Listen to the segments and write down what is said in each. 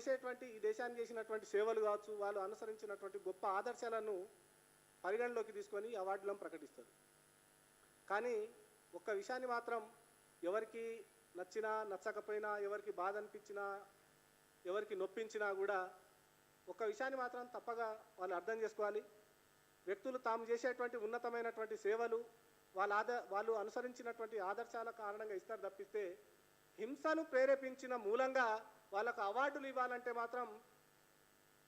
చేసేటువంటి ఈ దేశాన్ని చేసినటువంటి సేవలు కావచ్చు వాళ్ళు అనుసరించినటువంటి గొప్ప ఆదర్శాలను పరిగణలోకి తీసుకొని అవార్డులను ప్రకటిస్తారు. కానీ ఒక్క విషయాన్ని మాత్రం ఎవరికి నచ్చినా నచ్చకపోయినా ఎవరికి బాధ అనిపించినా ఎవరికి నొప్పించినా కూడా ఒక విషయాన్ని మాత్రం తప్పగా వాళ్ళు అర్థం చేసుకోవాలి. వ్యక్తులు తాము చేసేటువంటి ఉన్నతమైనటువంటి సేవలు వాళ్ళ ఆద వాళ్ళు అనుసరించినటువంటి ఆదర్శాల కారణంగా ఇస్తారు తప్పిస్తే హింసను ప్రేరేపించిన మూలంగా వాళ్ళకు అవార్డులు ఇవ్వాలంటే మాత్రం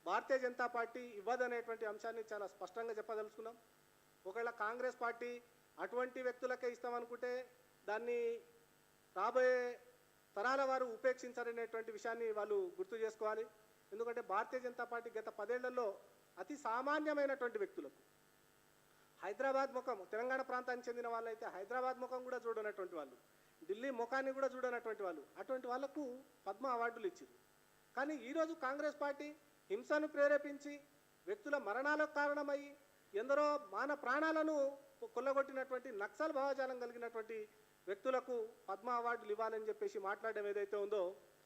భారతీయ జనతా పార్టీ ఇవ్వదనేటువంటి అంశాన్ని చాలా స్పష్టంగా చెప్పదలుచుకున్నాం. ఒకవేళ కాంగ్రెస్ పార్టీ అటువంటి వ్యక్తులకే ఇస్తామనుకుంటే దాన్ని రాబోయే తరాల వారు ఉపేక్షించారనేటువంటి విషయాన్ని వాళ్ళు గుర్తు చేసుకోవాలి. ఎందుకంటే భారతీయ జనతా పార్టీ గత పదేళ్ళలో అతి సామాన్యమైనటువంటి వ్యక్తులకు హైదరాబాద్ ముఖం తెలంగాణ ప్రాంతానికి చెందిన వాళ్ళైతే హైదరాబాద్ ముఖం కూడా చూడనటువంటి వాళ్ళు. ఢిల్లీ ముఖాన్ని కూడా చూడనటువంటి వాళ్ళు. అటువంటి వాళ్ళకు పద్మ అవార్డులు ఇచ్చారు కానీ ఈరోజు కాంగ్రెస్ పార్టీ హింసను ప్రేరేపించి వ్యక్తుల మరణాలకు కారణమయ్యి ఎందరో మాన ప్రాణాలను కొల్లగొట్టినటువంటి నక్సల్ భావజాలం కలిగినటువంటి వ్యక్తులకు పద్మ అవార్డులు ఇవ్వాలని చెప్పేసి మాట్లాడడం ఏదైతే ఉందో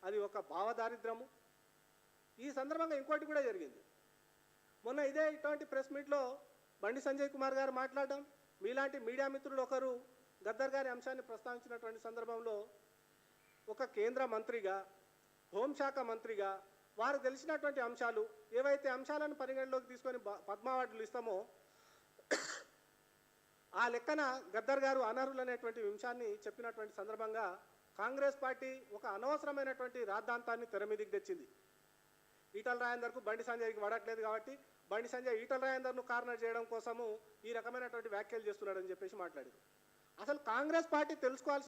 అది ఒక భావదారిద్రము. ఈ సందర్భంగా ఇంకోటి కూడా జరిగింది. మొన్న ఇదే ఇటువంటి ప్రెస్ మీట్లో బండి సంజయ్ కుమార్ గారు మాట్లాడడం మీలాంటి మీడియా మిత్రులు ఒకరు గద్దర్ గారి అంశాన్ని ప్రస్తావించినటువంటి సందర్భంలో ఒక కేంద్ర మంత్రిగా హోంశాఖ మంత్రిగా వారు తెలిసినటువంటి అంశాలు ఏవైతే అంశాలను పరిగణలోకి తీసుకొని పద్మావార్డులు ఇస్తామో ఆ లెక్కన గద్దర్ గారు అనర్హులు అనేటువంటి అంశాన్ని చెప్పినటువంటి సందర్భంగా కాంగ్రెస్ పార్టీ ఒక అనవసరమైనటువంటి రాద్ధాంతాన్ని తెరమీదికి తెచ్చింది. ఈటల రాయందర్కు బండి సంజయ్కి పడట్లేదు కాబట్టి బండి సంజయ్ ఈటల రాయందర్ను కార్నర్ చేయడం కోసము ఈ రకమైనటువంటి వ్యాఖ్యలు చేస్తున్నాడని చెప్పేసి మాట్లాడారు. అసలు కాంగ్రెస్ పార్టీ తెలుసుకోవాల్సిన